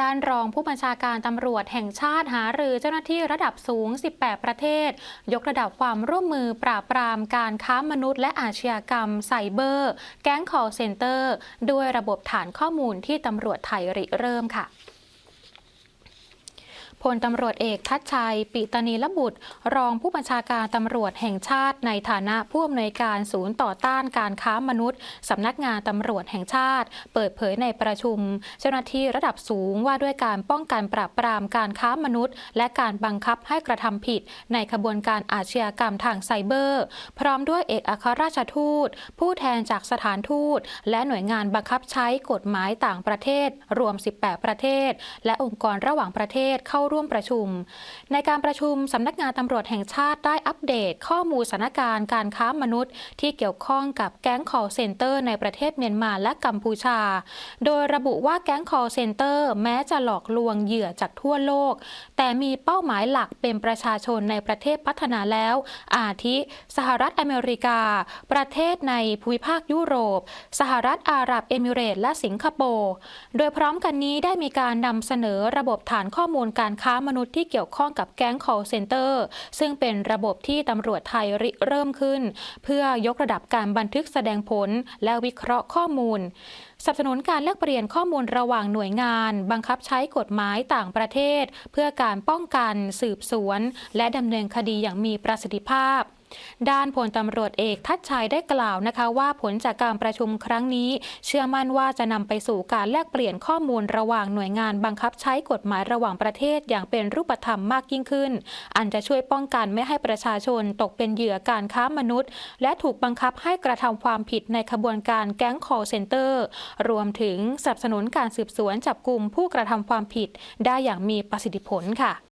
ด้านรองผู้บัญชาการตำรวจแห่งชาติหารือเจ้าหน้าที่ระดับสูง 18 ประเทศ ยกระดับความร่วมมือปราบปรามการค้ามนุษย์และอาชญากรรมไซเบอร์ แก๊งคอลเซ็นเตอร์ ด้วยระบบฐานข้อมูลที่ตำรวจไทยริเริ่มค่ะ พลตำรวจเอกทัชชัย ปิตนีละบุตร รองผู้บัญชาการตำรวจแห่งชาติในฐานะผู้อำนวยการศูนย์ต่อต้านการค้ามนุษย์สำนักงานตำรวจแห่งชาติ เปิดเผยในประชุม เจ้าหน้าที่ระดับสูงว่าด้วยการป้องกันปราบปรามการค้ามนุษย์ และการบังคับให้กระทำผิด ในขบวนการอาชญากรรมทางไซเบอร์ พร้อมด้วยเอกอัครราชทูต ผู้แทนจากสถานทูต และหน่วยงานบังคับใช้กฎหมายต่างประเทศ รวม 18 ประเทศ และองค์กรระหว่างประเทศเข้าร่วมประชุม ในการประชุมสำนักงานตำรวจแห่งชาติได้อัปเดตข้อมูลสถานการณ์การค้ามนุษย์ ที่เกี่ยวข้องกับแก๊ง call center ในประเทศเมียนมาและกัมพูชา โดยระบุว่าแก๊ง call center แม้จะหลอกลวงเหยื่อจากทั่วโลก แต่มีเป้าหมายหลักเป็นประชาชนในประเทศพัฒนาแล้ว อาทิ สหรัฐอเมริกา ประเทศในภูมิภาคยุโรป สหรัฐอาหรับเอมิเรตและสิงคโปร์ โดยพร้อมกันนี้ได้มีการนำเสนอระบบฐานข้อมูลการค้ามนุษย์ที่เกี่ยวข้องกับแก๊ง call center ซึ่งเป็นระบบที่ตำรวจไทยริเริ่มขึ้น เพื่อยกระดับการบันทึกแสดงผลและวิเคราะห์ข้อมูลสนับสนุนการแลกเปลี่ยนข้อมูลระหว่างหน่วยงาน บังคับใช้กฎหมายต่างประเทศ เพื่อการป้องกัน สืบสวน และดำเนินคดีอย่างมีประสิทธิภาพ ด้านพลตำรวจเอกทัชชัยได้กล่าวนะคะว่าผลจากการประชุมครั้งนี้ เชื่อมั่นว่าจะนำไปสู่การแลกเปลี่ยนข้อมูลระหว่างหน่วยงานบังคับใช้กฎหมายระหว่างประเทศอย่างเป็นรูปธรรมมากยิ่งขึ้น อันจะช่วยป้องกันไม่ให้ประชาชนตกเป็นเหยื่อการค้ามนุษย์ และถูกบังคับให้กระทำความผิดในขบวนการแก๊ง call center รวมถึงสนับสนุนการสืบสวนจับกลุ่มผู้กระทำความผิด ได้อย่างมีประสิทธิผลค่ะ